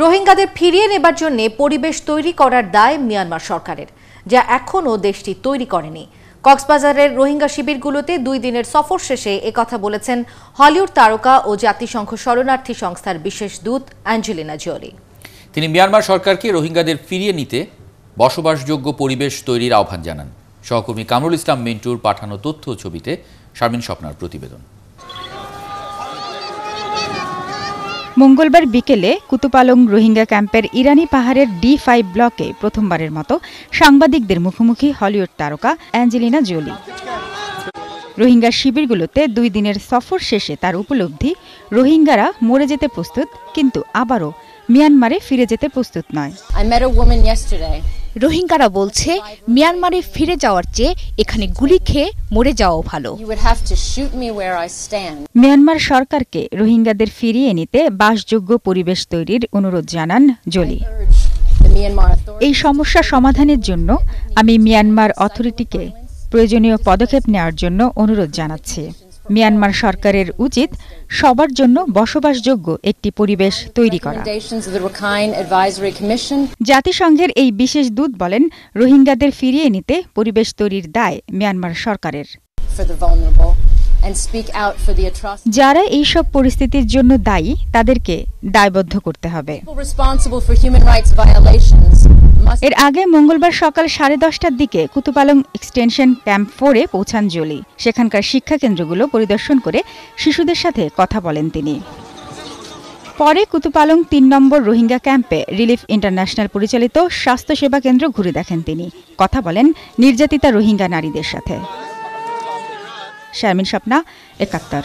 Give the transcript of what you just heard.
রোহিঙ্গাদের ফিরিয়ে নেবার জন্য পরিবেশ তৈরি করার দায় মিয়ানমার সরকারের, যা এখনও দেশটি তৈরি করেনি। কক্সবাজারের রোহিঙ্গা শিবিরগুলোতে দুই দিনের সফর শেষে একথা বলেছেন হলিউড তারকা ও জাতিসংঘ শরণার্থী সংস্থার বিশেষ দূত অ্যাঞ্জেলিনা জোলি তিনি মিয়ানমার সরকারকে রোহিঙ্গাদের ফিরিয়ে নিতে বসবাসযোগ্য পরিবেশ তৈরির আহ্বান জানান। সহকর্মী কামরুল ইসলাম মিন্টুর পাঠানো তথ্য ছবিতে শারমিন স্বপ্নার প্রতিবেদন। মঙ্গলবার বিকেলে কুতুপালং রোহিঙ্গা ক্যাম্পের ইরানি পাহাড়ের ডি ফাইভ ব্লকে প্রথমবারের মতো সাংবাদিকদের মুখোমুখি হলিউড তারকা অ্যাঞ্জেলিনা জোলি। রোহিঙ্গা শিবিরগুলোতে দুই দিনের সফর শেষে তার উপলব্ধি, রোহিঙ্গারা মরে যেতে প্রস্তুত, কিন্তু আবারও মিয়ানমারে ফিরে যেতে প্রস্তুত নয়। রোহিঙ্গারা বলছে মিয়ানমারে ফিরে যাওয়ার চেয়ে এখানে গুলি খেয়ে মরে যাওয়া ভালো. মিয়ানমার সরকারকে রোহিঙ্গাদের ফিরিয়ে নিতে বাসযোগ্য পরিবেশ তৈরির অনুরোধ জানান জোলি. এই সমস্যা সমাধানের জন্য আমি মিয়ানমার অথরিটিকে প্রয়োজনীয় পদক্ষেপ নেওয়ার জন্য অনুরোধ জানাচ্ছি মিয়ানমার সরকারের উচিত সবার জন্য বসবাসযোগ্য একটি পরিবেশ তৈরি করা। জাতিসংঘের এই বিশেষ দূত বলেন রোহিঙ্গাদের ফিরিয়ে নিতে পরিবেশ তৈরির দায় মিয়ানমার সরকারের. যারা এইসব পরিস্থিতির জন্য দায়ী তাদেরকে দায়বদ্ধ করতে হবে। এর আগে মঙ্গলবার সকাল সাড়ে দশটার দিকে কুতুপালং এক্সটেনশন ক্যাম্প ফোরে পৌঁছান জলি। সেখানকার শিক্ষা কেন্দ্রগুলো পরিদর্শন করে শিশুদের সাথে কথা বলেন তিনি। পরে কুতুপালং তিন নম্বর রোহিঙ্গা ক্যাম্পে রিলিফ ইন্টারন্যাশনাল পরিচালিত স্বাস্থ্যসেবা কেন্দ্র ঘুরে দেখেন তিনি। কথা বলেন নির্যাতিতা রোহিঙ্গা নারীদের সাথে। শারমিন স্বপ্না, একাত্তর।